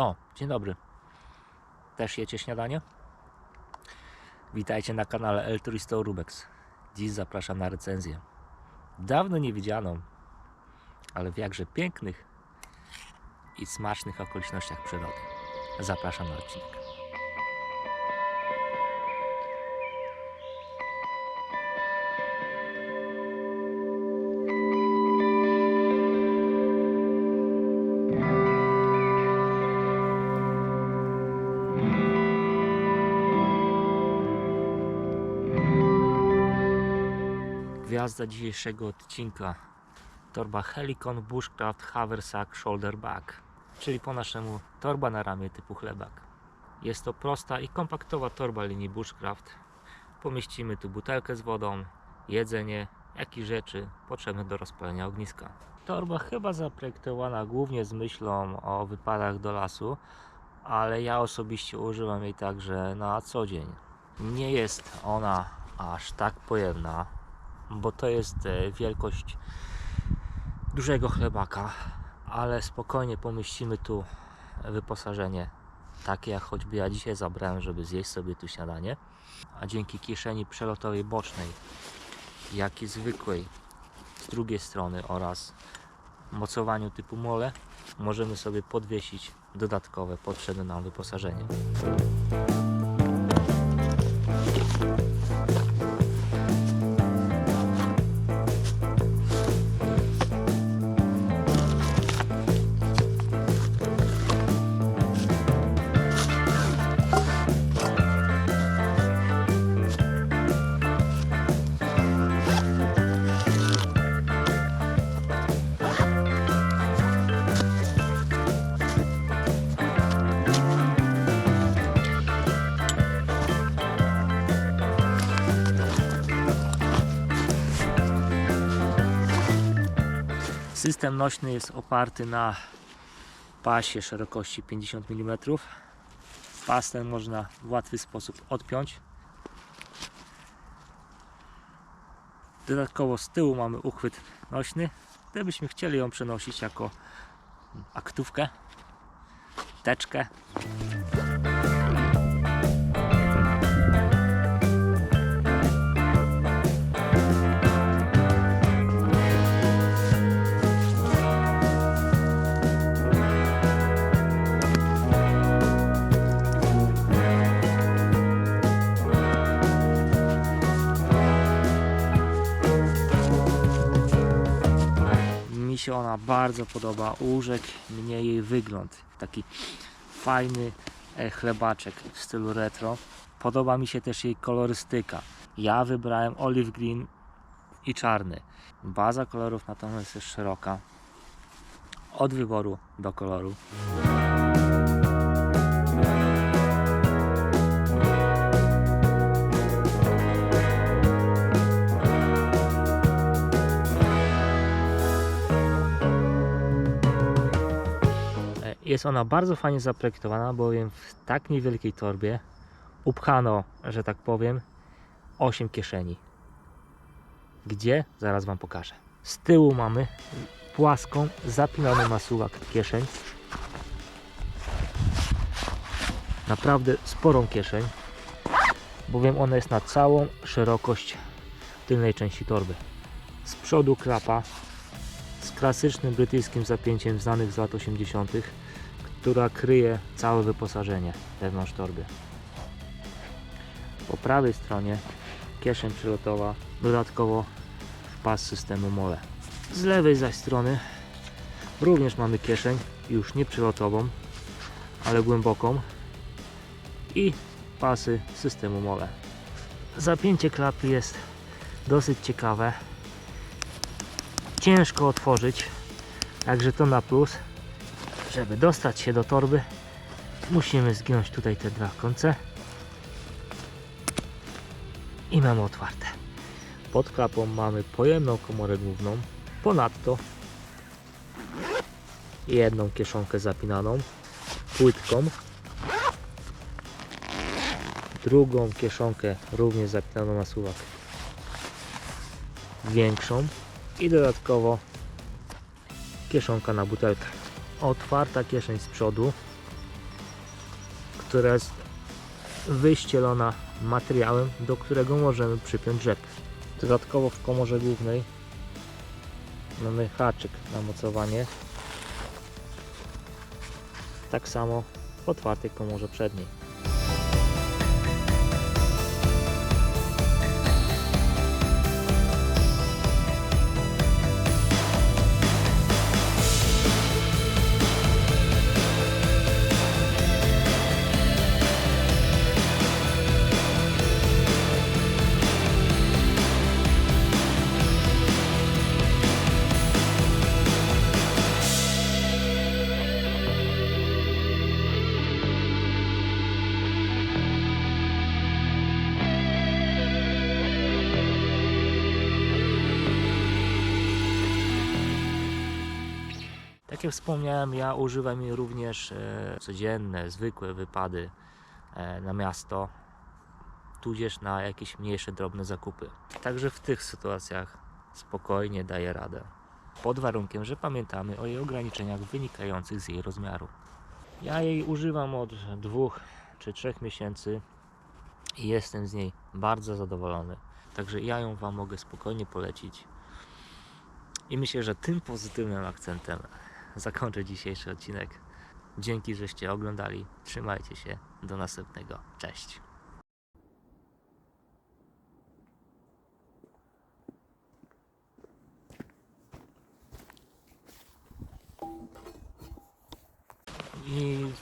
O, dzień dobry. Też jecie śniadanie? Witajcie na kanale El Turisto Rubex. Dziś zapraszam na recenzję. Dawno nie widzianą, ale w jakże pięknych i smacznych okolicznościach przyrody. Zapraszam na odcinek. Gwiazda dzisiejszego odcinka torba Helicon Bushcraft Haversack Shoulder Bag, czyli po naszemu torba na ramię typu chlebak. Jest to prosta i kompaktowa torba linii Bushcraft. Pomieścimy tu butelkę z wodą, jedzenie, jak i rzeczy potrzebne do rozpalenia ogniska. Torba chyba zaprojektowana głównie z myślą o wypadach do lasu, ale ja osobiście używam jej także na co dzień. Nie jest ona aż tak pojemna, bo to jest e, wielkość dużego chlebaka, ale spokojnie pomieścimy tu wyposażenie takie jak choćby ja dzisiaj zabrałem, żeby zjeść sobie tu śniadanie, a dzięki kieszeni przelotowej bocznej, jak i zwykłej z drugiej strony oraz mocowaniu typu mole, możemy sobie podwiesić dodatkowe potrzebne nam wyposażenie. System nośny jest oparty na pasie szerokości 50 mm. Pas ten można w łatwy sposób odpiąć. Dodatkowo z tyłu mamy uchwyt nośny. Gdybyśmy chcieli ją przenosić jako aktówkę, teczkę. Się ona bardzo podoba. Urzekł mnie jej wygląd. Taki fajny e, chlebaczek w stylu retro. Podoba mi się też jej kolorystyka. Ja wybrałem olive green i czarny. Baza kolorów natomiast jest szeroka. Od wyboru do koloru. Jest ona bardzo fajnie zaprojektowana, bowiem w tak niewielkiej torbie upchano, że tak powiem, 8 kieszeni. Gdzie? Zaraz Wam pokażę. Z tyłu mamy płaską, zapinaną na suwak kieszeń. Naprawdę sporą kieszeń, bowiem ona jest na całą szerokość tylnej części torby. Z przodu klapa klasycznym brytyjskim zapięciem znanych z lat 80., która kryje całe wyposażenie wewnątrz torby. Po prawej stronie kieszeń przylotowa, dodatkowo pas systemu MOLE. Z lewej zaś strony również mamy kieszeń, już nie przylotową, ale głęboką i pasy systemu MOLE. Zapięcie klapy jest dosyć ciekawe. Ciężko otworzyć, także to na plus. Żeby dostać się do torby, musimy zgiąć tutaj te dwa końce. I mamy otwarte. Pod klapą mamy pojemną komorę główną, ponadto jedną kieszonkę zapinaną, płytką, drugą kieszonkę również zapinaną na suwak, większą i dodatkowo kieszonka na butelkę. Otwarta kieszeń z przodu która jest wyścielona materiałem, do którego możemy przypiąć rzep. Dodatkowo w komorze głównej mamy haczyk na mocowanie. Tak samo w otwartej komorze przedniej. Jak wspomniałem, ja używam jej również e, codzienne, zwykłe wypady e, na miasto, tudzież na jakieś mniejsze, drobne zakupy. Także w tych sytuacjach spokojnie daję radę. Pod warunkiem, że pamiętamy o jej ograniczeniach wynikających z jej rozmiaru. Ja jej używam od dwóch czy trzech miesięcy i jestem z niej bardzo zadowolony. Także ja ją Wam mogę spokojnie polecić. I myślę, że tym pozytywnym akcentem zakończę dzisiejszy odcinek. Dzięki, żeście oglądali. Trzymajcie się. Do następnego. Cześć. I